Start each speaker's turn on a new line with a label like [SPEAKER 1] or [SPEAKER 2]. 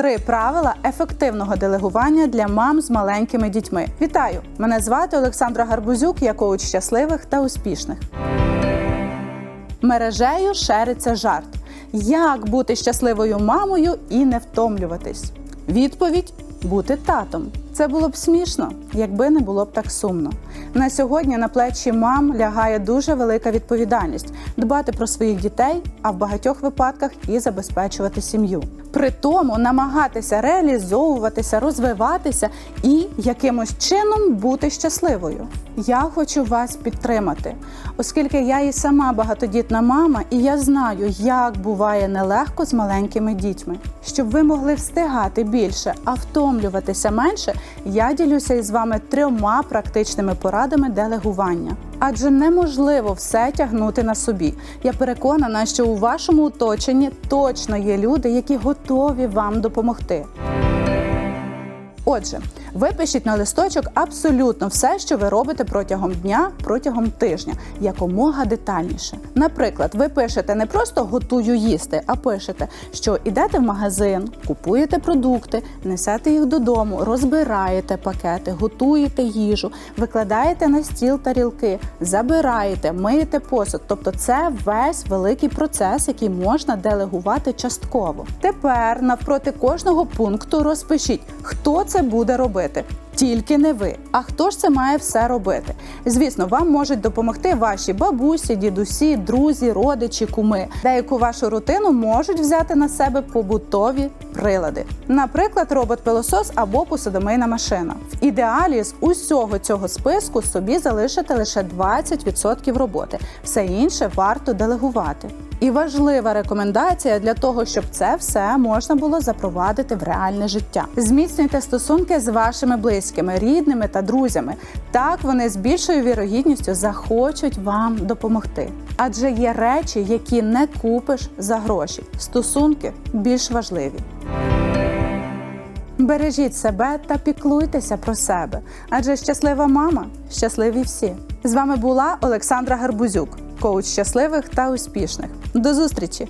[SPEAKER 1] Три правила ефективного делегування для мам з маленькими дітьми. Вітаю! Мене звати Олександра Гарбузюк, я коуч щасливих та успішних. Мережею шериться жарт. Як бути щасливою мамою і не втомлюватись? Відповідь бути татом. Це було б смішно, якби не було б так сумно. На сьогодні на плечі мам лягає дуже велика відповідальність дбати про своїх дітей, а в багатьох випадках і забезпечувати сім'ю. При тому намагатися реалізовуватися, розвиватися і якимось чином бути щасливою. Я хочу вас підтримати, оскільки я і сама багатодітна мама, і я знаю, як буває нелегко з маленькими дітьми. Щоб ви могли встигати більше, а втомлюватися менше, я ділюся із вами трьома практичними порадами делегування. Адже неможливо все тягнути на собі. Я переконана, що у вашому оточенні точно є люди, які готові вам допомогти. Отже, випишіть на листочок абсолютно все, що ви робите протягом дня, протягом тижня, якомога детальніше. Наприклад, ви пишете не просто готую їсти, а пишете, що йдете в магазин, купуєте продукти, несете їх додому, розбираєте пакети, готуєте їжу, викладаєте на стіл тарілки, забираєте, миєте посуд. Тобто, це весь великий процес, який можна делегувати частково. Тепер навпроти кожного пункту розпишіть, хто це буде робити. Тільки не ви. А хто ж це має все робити? Звісно, вам можуть допомогти ваші бабусі, дідусі, друзі, родичі, куми. Деяку вашу рутину можуть взяти на себе побутові прилади, наприклад, робот-пилосос або посудомийна машина. В ідеалі з усього цього списку собі залишити лише 20% роботи. Все інше варто делегувати. І важлива рекомендація для того, щоб це все можна було запровадити в реальне життя. Зміцнюйте стосунки з вашими близькими, рідними та друзями. Так вони з більшою вірогідністю захочуть вам допомогти. Адже є речі, які не купиш за гроші. Стосунки більш важливі. Бережіть себе та піклуйтеся про себе, адже щаслива мама щасливі всі. З вами була Олександра Гарбузюк, коуч щасливих та успішних. До зустрічі!